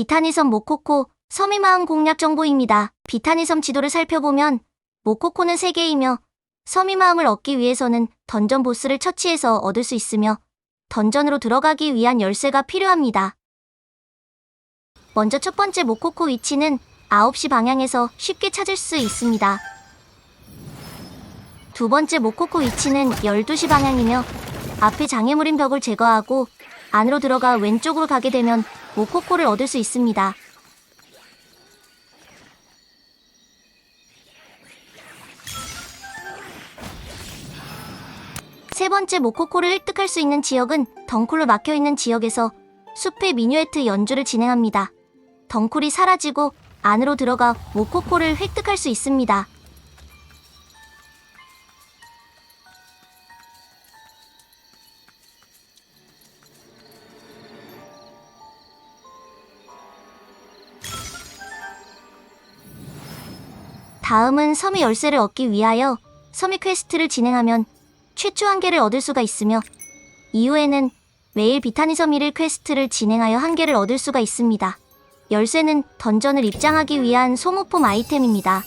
비타니섬 모코코 섬의 마음 공략 정보입니다. 비타니섬 지도를 살펴보면 모코코는 세개이며 섬의 마음을 얻기 위해서는 던전 보스를 처치해서 얻을 수 있으며 던전으로 들어가기 위한 열쇠가 필요합니다. 먼저 첫 번째 모코코 위치는 9시 방향에서 쉽게 찾을 수 있습니다. 두 번째 모코코 위치는 12시 방향이며 앞에 장애물인 벽을 제거하고 안으로 들어가 왼쪽으로 가게 되면 모코코를 얻을 수 있습니다. 세 번째 모코코를 획득할 수 있는 지역은 덩쿨로 막혀 있는 지역에서 숲의 미뉴에트 연주를 진행합니다. 덩쿨이 사라지고 안으로 들어가 모코코를 획득할 수 있습니다. 다음은 섬의 열쇠를 얻기 위하여 섬의 퀘스트를 진행하면 최초 한 개를 얻을 수가 있으며 이후에는 매일 비타니 섬 1일 퀘스트를 진행하여 한 개를 얻을 수가 있습니다. 열쇠는 던전을 입장하기 위한 소모품 아이템입니다.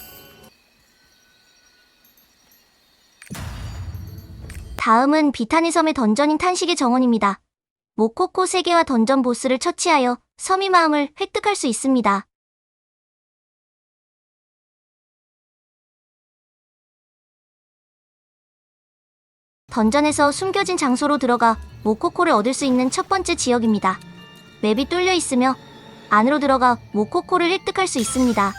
다음은 비타니 섬의 던전인 탄식의 정원입니다. 모코코 3개와 던전 보스를 처치하여 섬의 마음을 획득할 수 있습니다. 던전에서 숨겨진 장소로 들어가 모코코를 얻을 수 있는 첫 번째 지역입니다. 맵이 뚫려 있으며 안으로 들어가 모코코를 획득할 수 있습니다.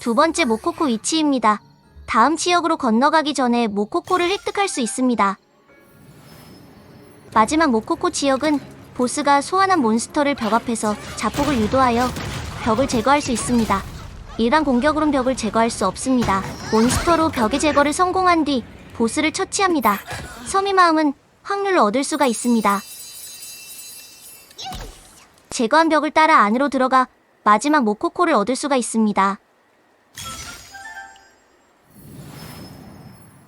두 번째 모코코 위치입니다. 다음 지역으로 건너가기 전에 모코코를 획득할 수 있습니다. 마지막 모코코 지역은 보스가 소환한 몬스터를 벽 앞에서 자폭을 유도하여 벽을 제거할 수 있습니다. 일반 공격으론 벽을 제거할 수 없습니다. 몬스터로 벽의 제거를 성공한 뒤 보스를 처치합니다. 섬의 마음은 확률로 얻을 수가 있습니다. 제거한 벽을 따라 안으로 들어가 마지막 모코코를 얻을 수가 있습니다.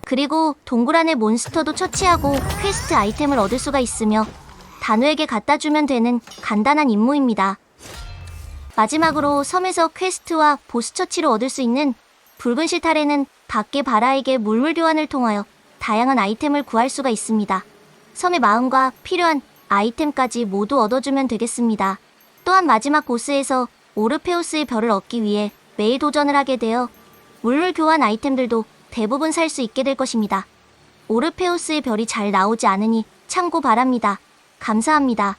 그리고 동굴 안의 몬스터도 처치하고 퀘스트 아이템을 얻을 수가 있으며 단우에게 갖다 주면 되는 간단한 임무입니다. 마지막으로 섬에서 퀘스트와 보스 처치로 얻을 수 있는 붉은 실타래는 밖의 바라에게 물물 교환을 통하여 다양한 아이템을 구할 수가 있습니다. 섬의 마음과 필요한 아이템까지 모두 얻어주면 되겠습니다. 또한 마지막 보스에서 오르페우스의 별을 얻기 위해 매일 도전을 하게 되어 물물 교환 아이템들도 대부분 살 수 있게 될 것입니다. 오르페우스의 별이 잘 나오지 않으니 참고 바랍니다. 감사합니다.